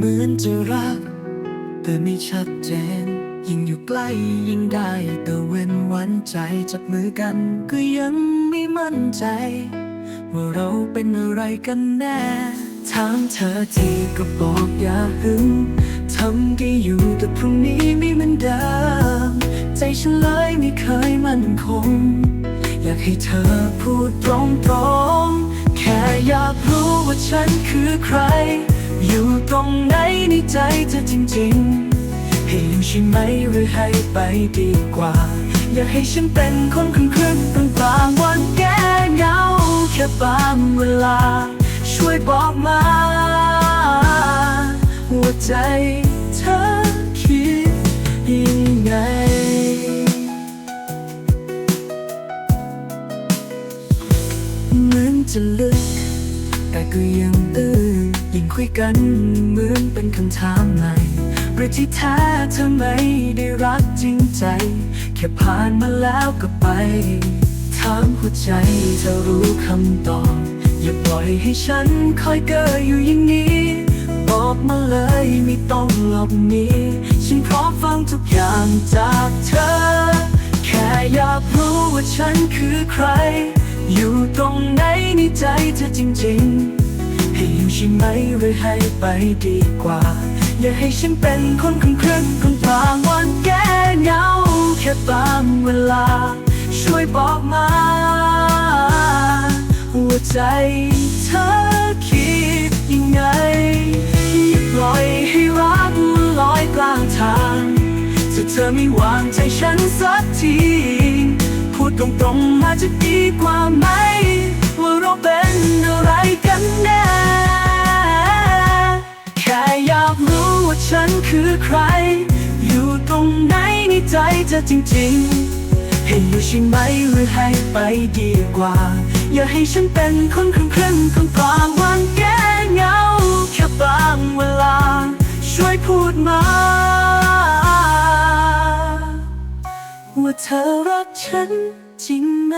มือนจะรัก แต่ไม่ชัดเจน ยิ่งอยู่ใกล้ยิ่งได้ แต่เว้นวันใจจับมือกัน ก็ยังไม่มั่นใจ ว่าเราเป็นอะไรกันแน่ถามเธอทีก็บอกอย่าหึงทำดีอยู่แต่พรุ่งนี้ไม่เหมือนเดิมใจฉันเลยไม่เคยมั่นคง อยากให้เธอพูดตรงๆ แค่อยากรู้ว่าฉันคือใคร อยู่ตรงไหนในใจเธอจริงๆ ให้อยู่ใช่ไหมหรือให้ไปดีกว่า อยากให้ฉันเป็นคนครึ่งครึ่งกลางกลางวันแก้เหงาแค่บางเวลา ช่วยบอกมาว่าใจเธอคิดยังไงเหมือนจะลึกแต่ก็ยังตื้อ ยิ่งคุยกันเหมือนเป็นคำถามใหม่หรือที่แท้เธอไม่ได้รักจริงใจ แค่ผ่านมาแล้วก็ไป ถามหัวใจเธอรู้คำตอบ อย่าปล่อยให้ฉันคอยเกออยู่อย่างนี้ บอกมาเลยไม่ต้องหลบหนีฉันพร้อมฟังทุกอย่างจากเธอ แค่อยากรู้ว่าฉันคือใคร อยู่ตรงไหนในใจเธอจริงๆ หมหรือให้ไปดีกว่า อย่าให้ฉันเป็นคนครึ่งครึ่งคนกลางวันแก้เหงาแค่บางเวลา ช่วยบอกมาว่าใจเธอคิดยังไงอย่าปล่อยให้รักมันลอยกลางทางถ้าเธอไม่วางใจฉันสักที พูดตรงๆมาจะดีกว่าไหม คือใคร อยู่ตรงไหนในใจเธอจริงๆ ให้อยู่ใช่ไหมหรือให้ไปดีกว่า อย่าให้ฉันเป็นคนครึ่งครึ่งกลางกลางวันแก้เหงา แค่บางเวลา ช่วยพูดมา ว่าเธอรักฉันจริงไหม